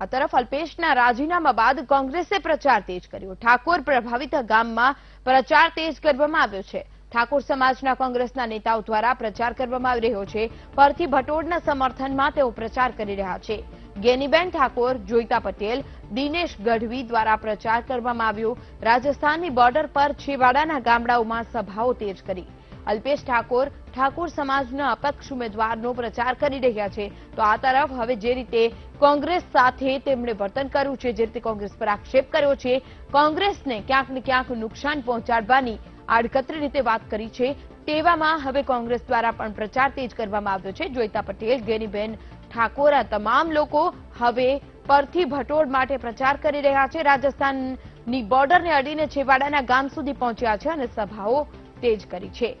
આ તરફ અલ્પેશના રાજીનામા બાદ કોંગ્રેસે પ્રચાર તેજ કર્યો. ઠાકોર પ્રભાવિત ગામમાં પ્રચાર તેજ કરવામાં આવ્યો છે. ઠાકોર સમાજના કોંગ્રેસના નેતાઓ દ્વારા પ્રચાર કરવામાં આવી રહ્યો છે. પરથી ભટોડના સમર્થનમાં તેઓ પ્રચાર કરી રહ્યા છે. ગેનીબેન ઠાકોર, જોઈતા પટેલ, દિનેશ ગઢવી દ્વારા પ્રચાર કરવામાં આવ્યો. રાજસ્થાનની બોર્ડર પર છેવાડાના ગામડાઓમાં સભાઓ તેજ કરી. અલ્પેશ ઠાકોર ઠાકોર સમાજના અપક્ષ ઉમેદવારનો પ્રચાર કરી રહ્યા છે. તો આ તરફ હવે જે રીતે કોંગ્રેસ સાથે તેમણે વર્તન કર્યું છે, જે રીતે કોંગ્રેસ પર આક્ષેપ કર્યો છે, કોંગ્રેસને ક્યાંક ને ક્યાંક નુકસાન પહોંચાડવાની આડકતરી રીતે વાત કરી છે, તેવામાં હવે કોંગ્રેસ દ્વારા પણ પ્રચાર તેજ કરવામાં આવ્યો છે. જોઈતા પટેલ, ગેનીબેન ઠાકોર આ તમામ લોકો હવે પરથી ભટોળ માટે પ્રચાર કરી રહ્યા છે. રાજસ્થાનની બોર્ડરને અડીને છેવાડાના ગામ સુધી પહોંચ્યા છે અને સભાઓ તેજ કરી છે.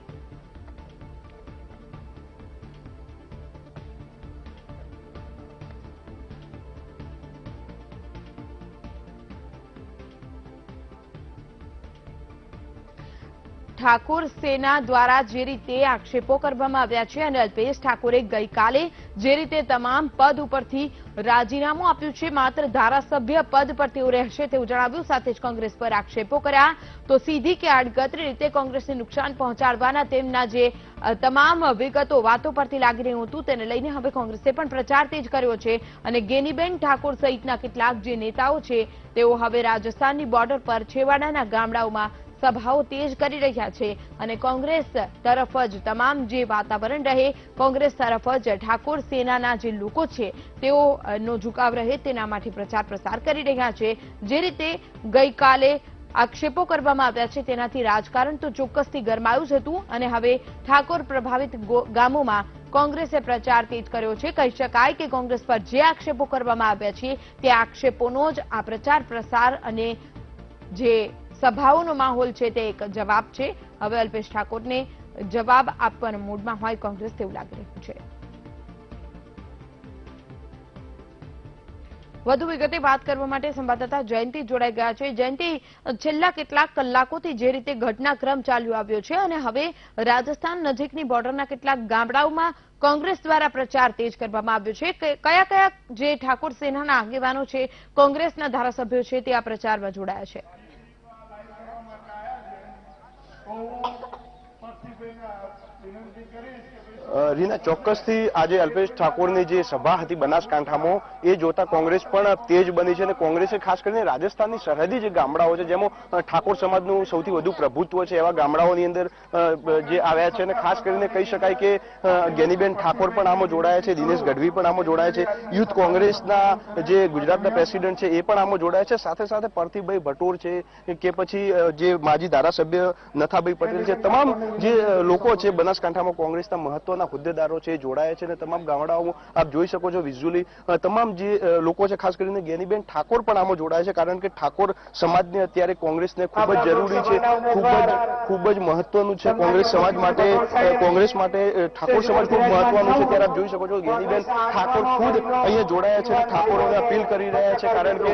ઠાકોર સેના દ્વારા જે રીતે આક્ષેપો કરવામાં આવ્યા છે અને અલ્પેશ ઠાકોરે ગઈકાલે જે રીતે તમામ પદ ઉપરથી રાજીનામું આપ્યું છે, માત્ર ધારાસભ્ય પદ પર તેઓ રહેશે તેવું જણાવ્યું, સાથે જ કોંગ્રેસ પર આક્ષેપો કર્યા. તો સીધી કે આડકતરી રીતે કોંગ્રેસને નુકસાન પહોંચાડવાના તેમના જે તમામ વિગતો, વાતો પરથી લાગી રહ્યું હતું, તેને લઈને હવે કોંગ્રેસે પણ પ્રચાર તેજ કર્યો છે અને ગેનીબેન ઠાકોર સહિતના કેટલાક જે નેતાઓ છે, તેઓ હવે રાજસ્થાનની બોર્ડર પર છેવાડાના ગામડાઓમાં સભાઓ તેજ કરી રહ્યા છે અને કોંગ્રેસ તરફ જ તમામ જે વાતાવરણ રહે, કોંગ્રેસ તરફ જ ઠાકોર સેનાના જે લોકો છે, તેઓનો ઝુકાવ રહે તેના માટે પ્રચાર પ્રસાર કરી રહ્યા છે. જે રીતે ગઈકાલે આક્ષેપો કરવામાં આવ્યા છે, તેનાથી રાજકારણ તો ચોક્કસથી ગરમાયું જ હતું અને હવે ઠાકોર પ્રભાવિત ગામોમાં કોંગ્રેસે પ્રચાર તેજ કર્યો છે. કહી શકાય કે કોંગ્રેસ પર જે આક્ષેપો કરવામાં આવ્યા છે, તે આક્ષેપોનો જ આ પ્રચાર પ્રસાર અને જે સભાઓનો માહોલ છે તે એક જવાબ છે. હવે અલ્પેશ ઠાકોરને જવાબ આપવાના મૂડમાં હોય કોંગ્રેસ તેવું લાગી રહ્યું છે. વધુ વિગતે વાત કરવા માટે સંવાદદાતા જયંતિ જોડાઈ ગયા છે. જયંતિ, છેલ્લા કેટલાક કલાકોથી જે રીતે ઘટનાક્રમ ચાલ્યો આવ્યો છે અને હવે રાજસ્થાન નજીકની બોર્ડરના કેટલાક ગામડાઓમાં કોંગ્રેસ દ્વારા પ્રચાર તેજ કરવામાં આવ્યો છે. કયા કયા જે ઠાકોર સેનાના આગેવાનો છે, કોંગ્રેસના ધારાસભ્યો છે તે આ પ્રચારમાં જોડાયા છે. અ, રીના, ચોક્કસથી આજે અલ્પેશ ઠાકોરની જે સભા હતી બનાસકાંઠામાં, એ જોતા કોંગ્રેસ પણ તેજ બની છે અને કોંગ્રેસે ખાસ કરીને રાજસ્થાનની સરહદી જે ગામડાઓ છે, જેમાં ઠાકોર સમાજનું સૌથી વધુ પ્રભુત્વ છે, એવા ગામડાઓની અંદર જે આવ્યા છે અને ખાસ કરીને કહી શકાય કે ગેનીબેન ઠાકોર પણ આમાં જોડાયા છે, દિનેશ ગઢવી પણ આમાં જોડાયા છે, યુથ કોંગ્રેસના જે ગુજરાતના પ્રેસિડેન્ટ છે, એ પણ આમાં જોડાયા છે, સાથે સાથે પરથીભાઈ ભટોર છે, કે પછી જે માજી ધારાસભ્ય નથાભાઈ પટેલ છે, તમામ જે લોકો છે, બનાસકાંઠામાં કોંગ્રેસના મહત્વના હોદ્દેદારો છે જોડાયા છે અને તમામ ગામડાઓ આપ જોઈ શકો છો વિઝ્યુઅલી તમામ જે લોકો છે, ખાસ કરીને ગેનીબેન, ઠાકોર પણ આમાં જોડાયા છે કારણ કે ઠાકોર સમાજને અત્યારે કોંગ્રેસને ખૂબ જ જરૂરી છે, ખૂબ જ ખૂબ જ મહત્વનું છે કોંગ્રેસ સમાજ માટે કોંગ્રેસ માટે ઠાકોર સમાજ ખૂબ મહત્વનું છે ત્યારે આપ જોઈ શકો છો ગેનીબેન, ઠાકોર ખુદ અહીંયા જોડાયા છે ઠાકોરોને અપીલ કરી રહ્યા છે કારણ કે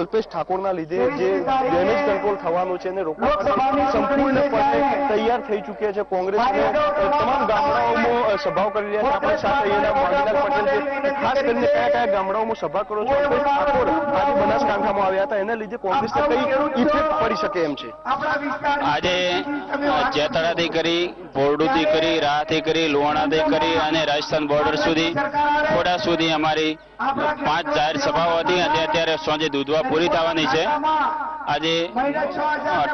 અલ્પેશ ઠાકોરના લીધે જે ડેમેજ કંટ્રોલ થવાનું છે એને રોકવા સંપૂર્ણપણે તૈયાર થઈ ચૂક્યા છે કોંગ્રેસ તમામ ગામડાઓમાં સભાઓ કરી રહ્યા છે. આપણી સાથે અહીંના મોહનલાલ પટેલ છે. ખાસ કરીને કયા કયા ગામડાઓમાં સભા કરો છો. ઠાકોર આજે બનાસકાંઠામાં આવ્યા હતા. એના લીધે કોંગ્રેસને કઈ ઇફેક્ટ પડી શકે એમ છે. આજે જેતળાથી કરી બોરડુથી કરી રાહથી કરી લુવાણાથી કરી અને રાજસ્થાન બોર્ડર સુધી ખોડા સુધી અમારી પાંચ જાહેર સભાઓ હતી. અને અત્યારે સાંજે દૂધવા પૂરી થવાની છે. આજે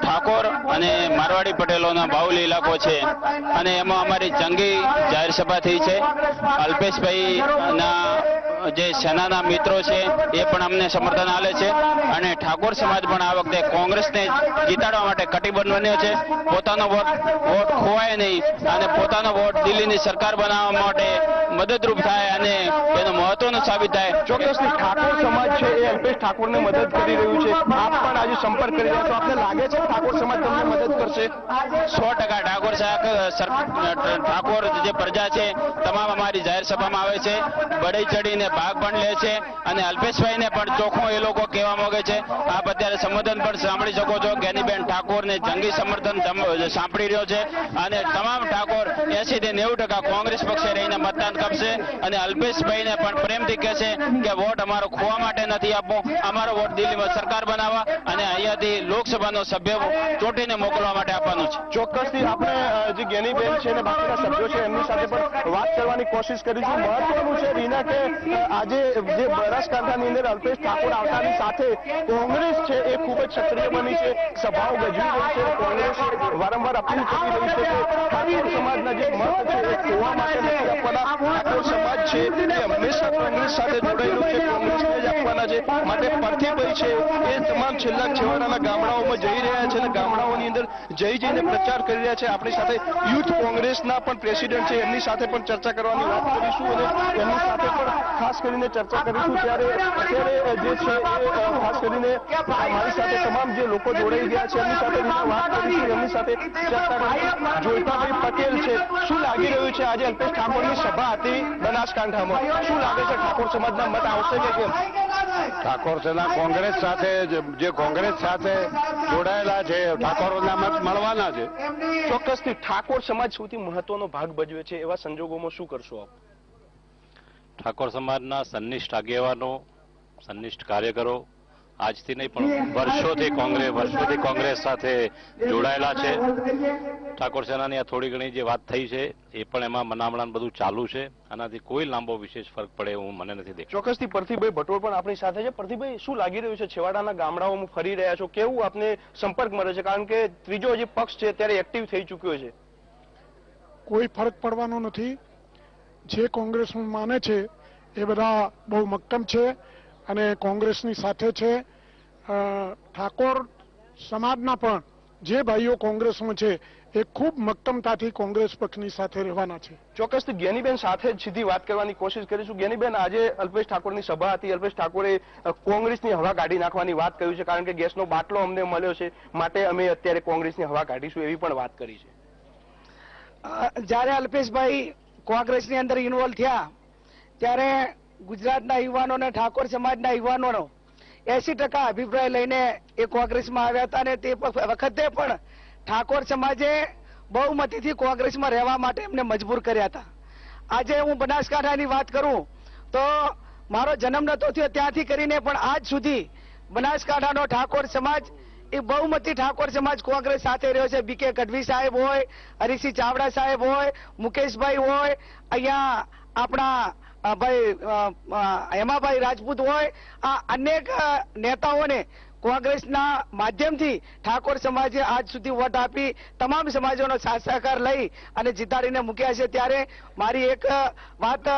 ઠાકોર અને મારવાડી પટેલોના બાઉલ ઇલાકો છે. અને એમાં અમારી જંગી જાહેર સભા થઈ છે. અલ્પેશભાઈ ના જે સેનાના મિત્રો છે એ પણ અમને સમર્થન આપે છે. અને ઠાકોર સમાજ પણ આ વખતે કોંગ્રેસને જીતાડવા માટે કટિબદ્ધ બન્યો છે. પોતાનો વોટ વોટ ખોવાય નહીં અને પોતાનો વોટ દિલ્હીની સરકાર બનાવવા માટે મદદરૂપ થાય અને એનો મહત્વનું સાબિત થાય. ચોક્કસ ઠાકોર સમાજ છે એ અલ્પેશ ઠાકોરને મદદ કરી રહ્યું છે. આપ પણ આજે સંપર્ક કરી રહ્યા છો. આપને લાગે છે ઠાકોર સમાજ તમને મદદ કરશે? સો ટકા ઠાકોર સાહેબ ઠાકોર જે પ્રજા છે તમામ અમારી જાહેર સભામાં આવે છે. બળી ચડીને ભાગ પણ લે છે અને અલ્પેશભાઈને પણ ચોખ્ખું એ લોકો કહેવા માંગે છે. આપ અત્યારે સંબોધન પણ સાંભળી શકો છો. જ્ઞાનીબેન ઠાકોરને જંગી સમર્થન સાંભળી રહ્યો છે અને તમામ ઠાકોર એસી થી નેવું ટકા કોંગ્રેસ પક્ષે રહીને મતદાન કરશે અને અલ્પેશભાઈને પણ પ્રેમથી કહેશે કે વોટ અમારો ખોવા માટે નથી આપવો. અમારો વોટ દિલ્હીમાં સરકાર બનાવવા અને અહીંયાથી લોકસભાનો સભ્ય ચોટીને મોકલવા માટે આપવાનો છે. ચોક્કસથી આપણે જે જ્ઞાનીબેન છે અને બાકીના સભ્યો છે એમની સાથે પણ વાત કરવાની કોશિશ કરીશું. મહત્વનું છે, રીના, કે આજે જે બનાસકાંઠાની અંદર અલ્પેશ ઠાકોર આવતાની સાથે કોંગ્રેસ છે એ ખૂબ જ સક્રિય બની છે. સભાઓ ગજવી રહી છે. કોંગ્રેસ વારંવાર અપીલ કરી રહી છે કે ઠાકોર સમાજના જે મત છે, એ ખોવા માટે આપવાના. ઠાકોર સમાજ છે એ હંમેશા કોંગ્રેસ સાથે જોડાયેલું છે. કોંગ્રેસને જ આપવાના છે. માટે પરથીભાઈ છે એ તમામ છેલ્લા છેવાડાના ગામડાઓમાં જઈ રહ્યા છે અને ગામડાઓની અંદર જઈ જઈને પ્રચાર કરી રહ્યા છે. આપણી સાથે યુથ કોંગ્રેસના પણ પ્રેસિડેન્ટ છે. એમની સાથે પણ ચર્ચા કરવાની વાત કરીશું અને એમની સાથે પણ ખાસ કરીને ચર્ચા કરીશું ત્યારે અત્યારે જે છે એ ખાસ કરીને મારી સાથે તમામ જે લોકો જોડાઈ ગયા છે એમની સાથે વાત કરીશું એમની સાથે ચર્ચા કરીશું. જોઈતાભાઈ પટેલ છે શું લાગી રહ્યું છે આજે અલ્પેશ ઠાકોરની સભા હતી બનાસકાંઠામાં? શું લાગે છે ઠાકોર સમાજના મત આવશે કે કેમ? ઠાકોર સેના કોંગ્રેસ સાથે જે- જે કોંગ્રેસ સાથે જોડાયેલા છે ઠાકોરોના મત મળવાના છે. ચોક્કસથી ઠાકોર સમાજ સૌથી મહત્વનો ભાગ ભજવે છે એવા સંજોગોમાં શું કરશો આપ? ઠાકોર સમાજના સંનિષ્ઠ આગેવાનો સંનિષ્ઠ કાર્યકરો આજથી નહીં પણ વર્ષોથી કોંગ્રેસ વર્ષોથી કોંગ્રેસ સાથે જોડાયેલા છે. ઠાકોર સેનાની આ થોડી ઘણી જે વાત થઈ છે એ પણ એમાં મનામણા બધું ચાલુ છે. આનાથી કોઈ લાંબો વિશેષ ફરક પડે એવું મને નથી દેખાતું. ચોક્કસથી પરથીભાઈ ભટોળ પણ આપણી સાથે છે. પરથીભાઈ શું લાગી રહ્યું છે? છેવાડાના ગામડાઓમાં ફરી રહ્યા છો. કેવું આપને સંપર્ક મળે છે? કારણ કે ત્રીજો જે પક્ષ છે ત્યારે એક્ટિવ થઈ ચુક્યો છે. કોઈ ફરક પડવાનો નથી. જે કોંગ્રેસ માને છે એ બધા બહુ મક્કમ છે અને કોંગ્રેસની સાથે છે. ઠાકોર સમાજના પણ જે ભાઈઓ કોંગ્રેસમાં છે એ ખૂબ મક્કમતાથી કોંગ્રેસ પક્ષની સાથે રહેવાના છે. ચોક્કસ જ્ઞાનીબેન સાથે જ સીધી વાત કરવાની કોશિશ કરીશું. જ્ઞાનીબેન આજે અલ્પેશ ઠાકોરની સભા હતી. અલ્પેશ ઠાકોરે કોંગ્રેસની હવા કાઢી નાખવાની વાત કહ્યું છે કારણ કે ગેસનો બાટલો અમને મળ્યો છે. માટે અમે અત્યારે કોંગ્રેસની હવા કાઢીશું એવી પણ વાત કરી છે. જ્યારે અલ્પેશભાઈ કોંગ્રેસની અંદર ઇન્વોલ્વ થયા. ત્યારે ગુજરાતના યુવાનોને ઠાકોર સમાજના યુવાનોનો એસી ટકા અભિપ્રાય લઈને એ કોંગ્રેસમાં આવ્યા હતા અને તે વખતે પણ ઠાકોર સમાજે બહુમતીથી કોંગ્રેસમાં રહેવા માટે એમને મજબૂર કર્યા હતા. આજે હું બનાસકાંઠાની વાત કરું તો મારો જન્મ નતો થયો ત્યાંથી કરીને પણ આજ સુધી બનાસકાંઠાનો ઠાકોર સમાજ એ બહુમતી ઠાકોર સમાજ કોંગ્રેસ સાથે રહ્યો છે. બીકે ગઢવી સાહેબ હોય હરીસિંહ ચાવડા સાહેબ હોય, મુકેશભાઈ હોય, અહીંયા આપણા ભાઈ હેમાભાઈ રાજપૂત હોય, આ અનેક નેતાઓને કોંગ્રેસના માધ્યમથી ઠાકોર સમાજે આજ સુધી વોટ આપી, તમામ સમાજોનો સાથ સહકાર લઈ અને જીતાડીને મૂક્યા છે. ત્યારે મારી એક વાત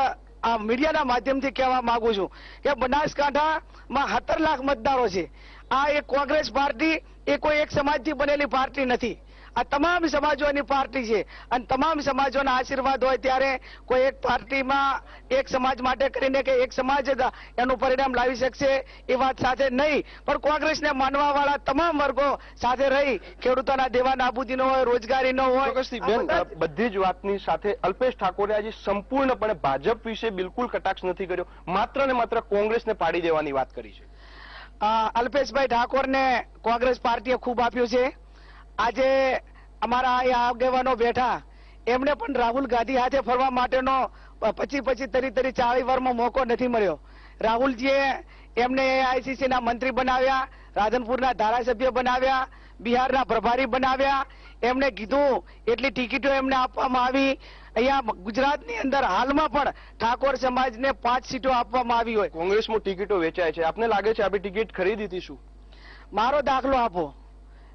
આ મીડિયાના માધ્યમથી કહેવા માંગુ છું કે બનાસકાંઠામાં સત્તર લાખ મતદારો છે. આ એક કોંગ્રેસ પાર્ટી એ કોઈ એક સમાજથી બનેલી પાર્ટી નથી. આ તમામ સમાજોની પાર્ટી છે. અને તમામ સમાજોના આશીર્વાદ હોય ત્યારે કોઈ એક પાર્ટીમાં એક સમાજ માટે કરીને કે એક સમાજ જ એનું પરિણામ લાવી શકશે એ વાત સાથે નહીં. પણ કોંગ્રેસને માનવા વાળા તમામ વર્ગો સાથે રહી ખેડૂતોના દેવા નાબૂદીનો હોય રોજગારીનો હોય. બધી જ વાતની સાથે અલ્પેશ ઠાકોરે આજે સંપૂર્ણપણે ભાજપ વિશે બિલકુલ કટાક્ષ નથી કર્યો. માત્ર ને માત્ર કોંગ્રેસને પાડી દેવાની વાત કરી છે. અલ્પેશભાઈ ઠાકોરને કોંગ્રેસ પાર્ટીએ ખૂબ આપ્યું છે. આજે અમારા આગેવાનો બેઠા. એમને પણ રાહુલ ગાંધી હાથે ફરવા માટેનો પછી પછી તરી તરી ચાળી વારમાં મોકો નથી મળ્યો. રાહુલજીએ એમને એઆઈસીસી ના મંત્રી બનાવ્યા રાધનપુરના ધારાસભ્ય બનાવ્યા બિહારના પ્રભારી બનાવ્યા. એમને કીધું એટલી ટિકિટો એમને આપવામાં આવી. અહીંયા ગુજરાતની અંદર હાલમાં પણ ઠાકોર સમાજને પાંચ સીટો આપવામાં આવી હોય. કોંગ્રેસમાં ટિકિટો વેચાય છે. આપને લાગે છે આપણી ટિકિટ ખરીદી હતી શું? મારો દાખલો આપો.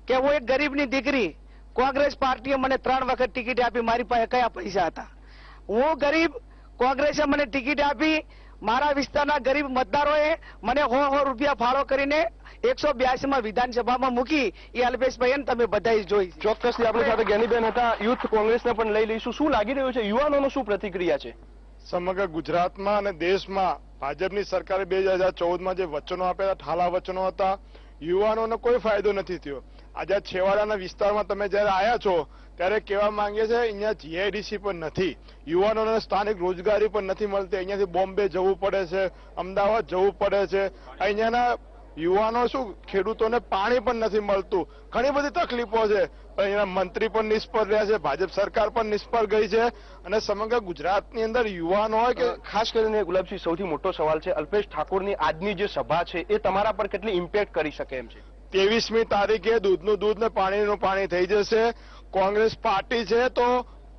કે હું એક ગરીબની દીકરી કોંગ્રેસ પાર્ટીએ મને ત્રણ વખત ટિકિટ આપી મારી પાસે કયા પૈસા હતા? હું ગરીબ કોંગ્રેસે મને ટિકિટ આપી મારા વિસ્તારના ગરીબ મતદારોએ મને હો હો રૂપિયા ફાળો કરીને એકસો બ્યાસી માં વિધાનસભામાં મૂકી. એ અલ્પેશભાઈ તમે બધા જોઈ. ચોક્કસથી આપણી સાથે જ્ઞાનીબેન હતા. યુથ કોંગ્રેસને પણ લઈ લઈશું. શું લાગી રહ્યું છે? યુવાનોનો શું પ્રતિક્રિયા છે? સમગ્ર ગુજરાતમાં અને દેશમાં ભાજપની સરકારે બે હજાર ચૌદમાં જે વચનો આપ્યા હતા ઠાલા વચનો હતા યુવાનોનો કોઈ ફાયદો નથી થયો. આજે છેવાડાના વિસ્તારમાં તમે જ્યારે આવ્યા છો, ત્યારે કહેવા માંગે છે અહીંયા જીઆઈડીસી પણ નથી. યુવાનોને સ્થાનિક રોજગારી પણ નથી મળતી. અહીંયાથી બોમ્બે જવું પડે છે, અમદાવાદ જવું પડે છે. અહીંયાના યુવાનો શું, ખેડૂતોને પાણી પણ નથી મળતું. ઘણી બધી તકલીફો છે. અહીંના મંત્રી પણ નિષ્ફળ રહ્યા છે, ભાજપ સરકાર પણ નિષ્ફળ ગઈ છે. અને સમગ્ર ગુજરાતની અંદર યુવાનો હોય કે ખાસ કરીને ગુલાબસિંહ, સૌથી મોટો સવાલ છે. અલ્પેશ ઠાકોરની આજની જે સભા છે, એ તમારા પર કેટલી ઇમ્પેક્ટ કરી શકે એમ છે? ત્રેવીસમી તારીખે દૂધનું દૂધ ને પાણીનું પાણી થઈ જશે. કોંગ્રેસ પાર્ટી છે તો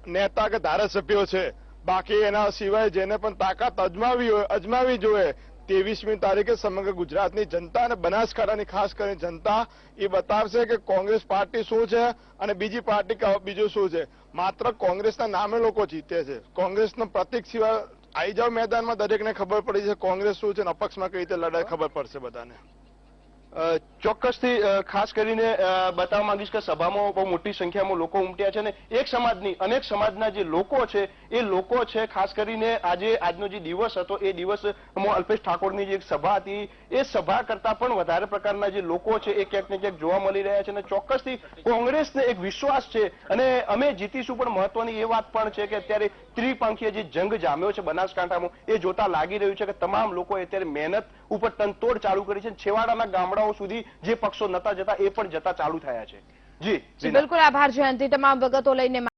નેતા કે ધારાસભ્યો છે. બાકી એના સિવાય જેને પણ તાકાત અજમાવી હોય, અજમાવી જોઈએ, ત્રેવીસમી તારીખે સમગ્ર ગુજરાતની જનતા અને બનાસકાંઠાની ખાસ કરીને જનતા એ બતાવશે કે કોંગ્રેસ પાર્ટી શું છે અને બીજી પાર્ટી બીજું શું છે. માત્ર કોંગ્રેસના નામે લોકો જીતે છે. કોંગ્રેસનો પ્રતિક સિવાય આવી જાવ મેદાનમાં, દરેકને ખબર પડી છે કોંગ્રેસ શું છે અને અપક્ષમાં કઈ રીતે લડાઈ, ખબર પડશે બધાને. ચોક્કસથી ખાસ કરીને બતાવવા માંગીશ કે સભામાં બહુ મોટી સંખ્યામાં લોકો ઉમટ્યા છે અને એક સમાજની, અનેક સમાજના જે લોકો છે, એ લોકો છે, ખાસ કરીને આજે આજનો જે દિવસ હતો, એ દિવસમાં અલ્પેશ ઠાકોરની જે સભા હતી, એ સભા કરતા પણ વધારે પ્રકારના જે લોકો છે, એ ક્યાંક ને ક્યાંક જોવા મળી રહ્યા છે અને ચોક્કસથી કોંગ્રેસને એક વિશ્વાસ છે અને અમે જીતીશું પણ મહત્વની એ વાત પણ છે કે અત્યારે ત્રિપાંખીય જે જંગ જામ્યો છે બનાસકાંઠામાં, એ જોતા લાગી રહ્યું છે કે તમામ લોકોએ અત્યારે મહેનત ઉપર તનતોડ ચાલુ કરી છે છેવાડાના છેવાડાના ગામડાઓ સુધી જે પક્ષો નતા જતા એ પણ જતા ચાલુ થયા છે. જી જી બિલકુલ આભાર જયંતિ. તમામ વિગતો લઈને